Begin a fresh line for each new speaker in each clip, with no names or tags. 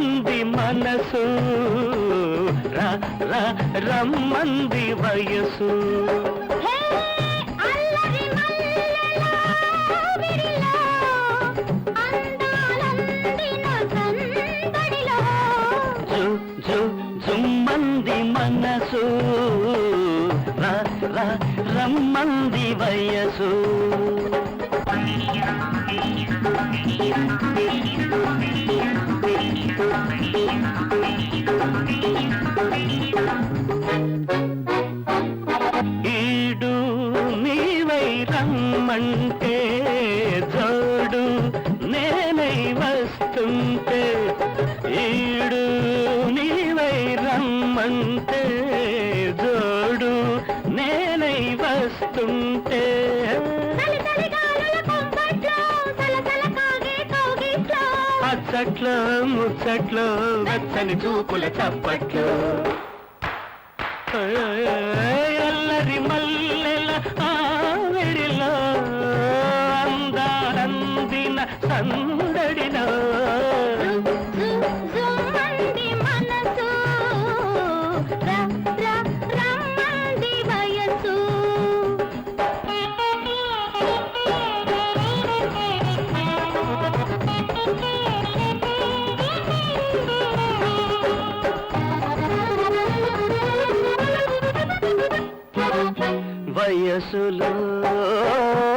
రమ్మంది
మనసు.
రమ్మంది వయసు జుమ్మంది మనసు. రమ్మంది వయసు Thank you. రమ్మంటే జోడు నేనై వస్తుంటే ఈడు నీవై రమ్మంటే జోడు నేనై వస్తుంటే. అచ్చట్లో ముచ్చట్లో వెచ్చని చూపుల చప్పట్లు. అల్లరి మల్లెల ఆవిడిలో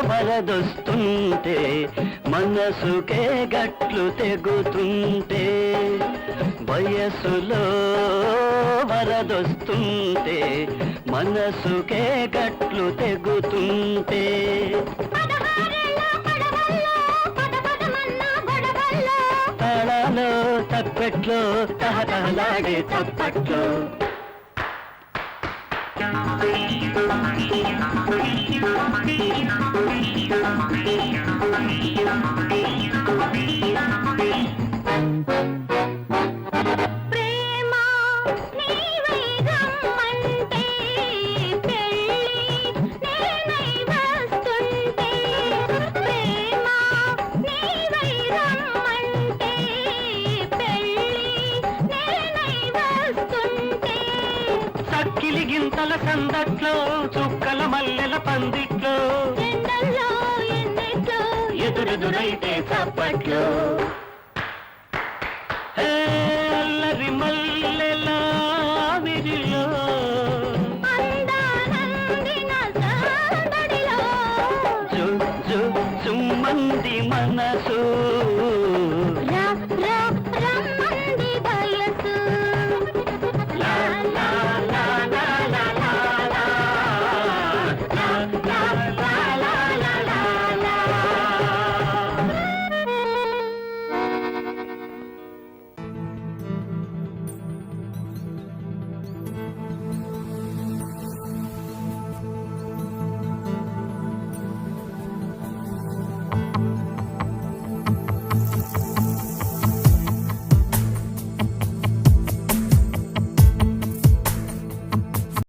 వరదొస్తుంటే మనసుకే గట్లు తెగుతుంటే వయసులో వరదొస్తుంటే మనసుకే గట్లు తెగుతుంటే. తాళాలో తప్పెట్లో తహతహలాడే చప్పట్లో చింతల సందట్లో చుక్కల మల్లెల పందిట్లో. ఎదురెదురైతే చప్పట్లో. అల్లరి మల్లెల